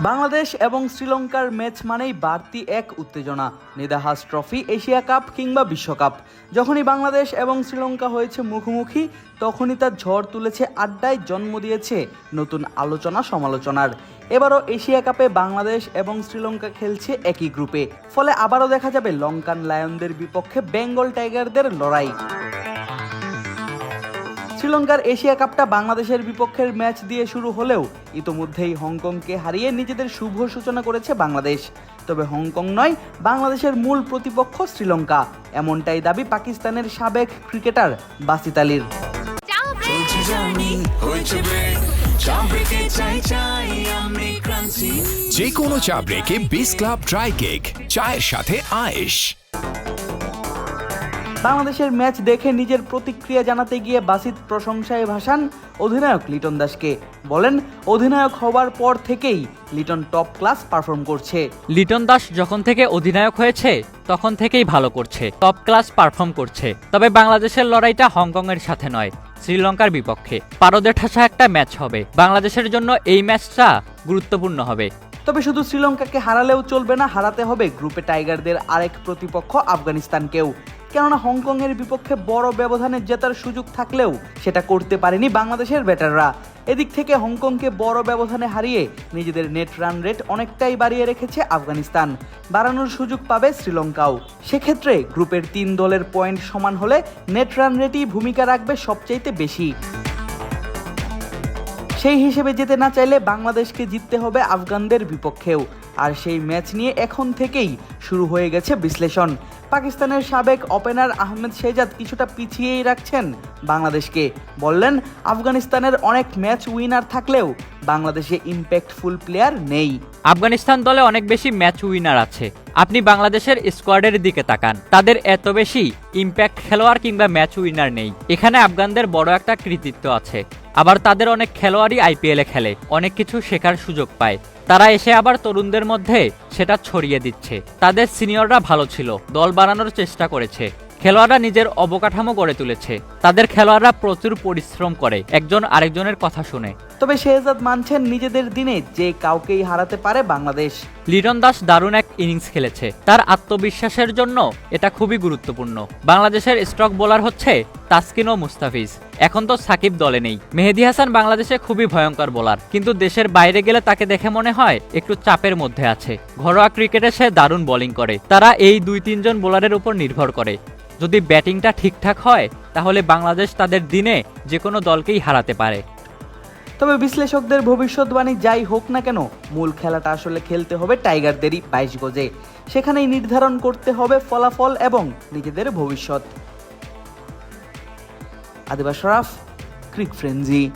বাংলাদেশ এবং শ্রীলঙ্কার ম্যাচ মানেই বাড়তি এক উত্তেজনা নেদাহাস ট্রফি, এশিয়া কাপ কিংবা বিশ্বকাপ। যখনই বাংলাদেশ এবং শ্রীলঙ্কা হয়েছে মুখোমুখি, তখনই তার ঝড় তুলেছে আড্ডায় জন্ম দিয়েছে নতুন আলোচনা সমালোচনার। এবারও এশিয়া কাপে বাংলাদেশ এবং শ্রীলঙ্কা খেলছে একই গ্রুপে, ফলে আবারও দেখা যাবে লঙ্কান লায়নদের বিপক্ষে বেঙ্গল টাইগারদের লড়াই। শ্রীলঙ্কার এশিয়া কাপটা বাংলাদেশের বিপক্ষের ম্যাচ দিয়ে শুরু হলেও ইতোমধ্যেই হংকংকে হারিয়ে নিজেদের শুভ সূচনা করেছে বাংলাদেশ। তবে হংকং নয় বাংলাদেশের মূল প্রতিপক্ষ শ্রীলঙ্কা। এমনটাই দাবি পাকিস্তানের সাবেক ক্রিকেটার বাসিত আলীর। যে কোনো চা ব্রেকে বিস ক্লাব ড্রাই কেক চায়ের সাথে আয়েশ। বাংলাদেশের ম্যাচ দেখে নিজের প্রতিক্রিয়া জানাতে গিয়ে বাসিত প্রশংসায় ভাসান অধিনায়ক লিটন দাসকে। বলেন অধিনায়ক হওয়ার পর থেকেই লিটন টপ ক্লাস পারফর্ম করছে। লিটন দাস যখন থেকে অধিনায়ক হয়েছে তখন থেকেই ভালো করছে টপ ক্লাস পারফর্ম করছে। তবে বাংলাদেশের লড়াইটা হংকংয়ের সাথে নয় শ্রীলঙ্কার বিপক্ষে। পারদে ঠাসা একটা ম্যাচ হবে। বাংলাদেশের জন্য এই ম্যাচটা গুরুত্বপূর্ণ হবে। তবে শুধু শ্রীলঙ্কাকে হারালেও চলবে না হারাতে হবে গ্রুপে টাইগারদের আরেক প্রতিপক্ষ আফগানিস্তানকেও। কেননা হংকংয়ের বিপক্ষে বড় ব্যবধানে জেতার সুযোগ থাকলেও সেটা করতে পারেনি বাংলাদেশের ব্যাটাররা। এদিক থেকে হংকংকে বড় ব্যবধানে হারিয়ে নিজেদের নেট রান রেট অনেকটাই বাড়িয়ে রেখেছে আফগানিস্তান। বাড়ানোর সুযোগ পাবে শ্রীলঙ্কাও। সেক্ষেত্রে গ্রুপের তিন দলের পয়েন্ট সমান হলে নেট রান রেটই ভূমিকা রাখবে সবচাইতে বেশি। সেই হিসেবে যেতে না চাইলে বাংলাদেশকে জিততে হবে আফগানদের বিপক্ষেও। আর সেই ম্যাচ নিয়ে এখন থেকেই শুরু হয়ে গেছে বিশ্লেষণ। পাকিস্তানের সাবেক ওপেনার আহমেদ শেজাদ কিছুটা পিছিয়েই রাখছেন বাংলাদেশকে। বললেন, আফগানিস্তানের অনেক ম্যাচ উইনার থাকলেও বাংলাদেশে ইম্প্যাক্টফুল প্লেয়ার নেই। আফগানিস্তান দলে অনেক বেশি ম্যাচ উইনার আছে। আপনি বাংলাদেশের স্কোয়াডের দিকে তাকান। তাদের এত বেশি ইম্প্যাক্ট খেলোয়াড় কিংবা ম্যাচ উইনার নেই। এখানে আফগানদের বড় একটা কৃতিত্ব আছে। আবার তাদের অনেক খেলোয়াড়ই আইপিএলে খেলে, অনেক কিছু শেখার সুযোগ পায়। তারা এসে আবার তরুণদের মধ্যে সেটা ছড়িয়ে দিচ্ছে। তাদের সিনিয়ররা ভালো ছিল, দল বানানোর চেষ্টা করেছে। খেলোয়াড়রা নিজের অবকাঠামো গড়ে তুলেছে। তাদের খেলোয়াড়রা প্রচুর পরিশ্রম করে একজন আরেকজনের কথা শুনে। তবে শেহজাদ মানছেন নিজেদের দিনে যে কাউকেই হারাতে পারে বাংলাদেশ। লিটন দাস দারুণ এক ইনিংস খেলেছে। তার আত্মবিশ্বাসের জন্য এটা খুবই গুরুত্বপূর্ণ। বাংলাদেশের স্টক বোলার হচ্ছে তাসকিন ও মুস্তাফিজ। এখন তো সাকিব দলে নেই। মেহেদি হাসান বাংলাদেশে খুবই ভয়ঙ্কর বোলার কিন্তু দেশের বাইরে গেলে তাকে দেখে মনে হয় একটু চাপের মধ্যে আছে। ঘরোয়া ক্রিকেটে সে দারুণ বোলিং করে। তারা এই দুই তিনজন বোলারের উপর নির্ভর করে। যদি ব্যাটিংটা ঠিকঠাক হয়, তাহলে বাংলাদেশ তাদের দিনে যে কোনো দলকেই হারাতে পারে। তবে বিশ্লেষকদের ভবিষ্যৎবাণী যাই হোক না কেন, মূল খেলাটা আসলে খেলতে হবে টাইগারদেরই বাইশ গজে। সেখানেই নির্ধারণ করতে হবে ফলাফল এবং নিজেদের ভবিষ্যৎ। আদিবা শরাফ ক্রিক ফ্রেঞ্জি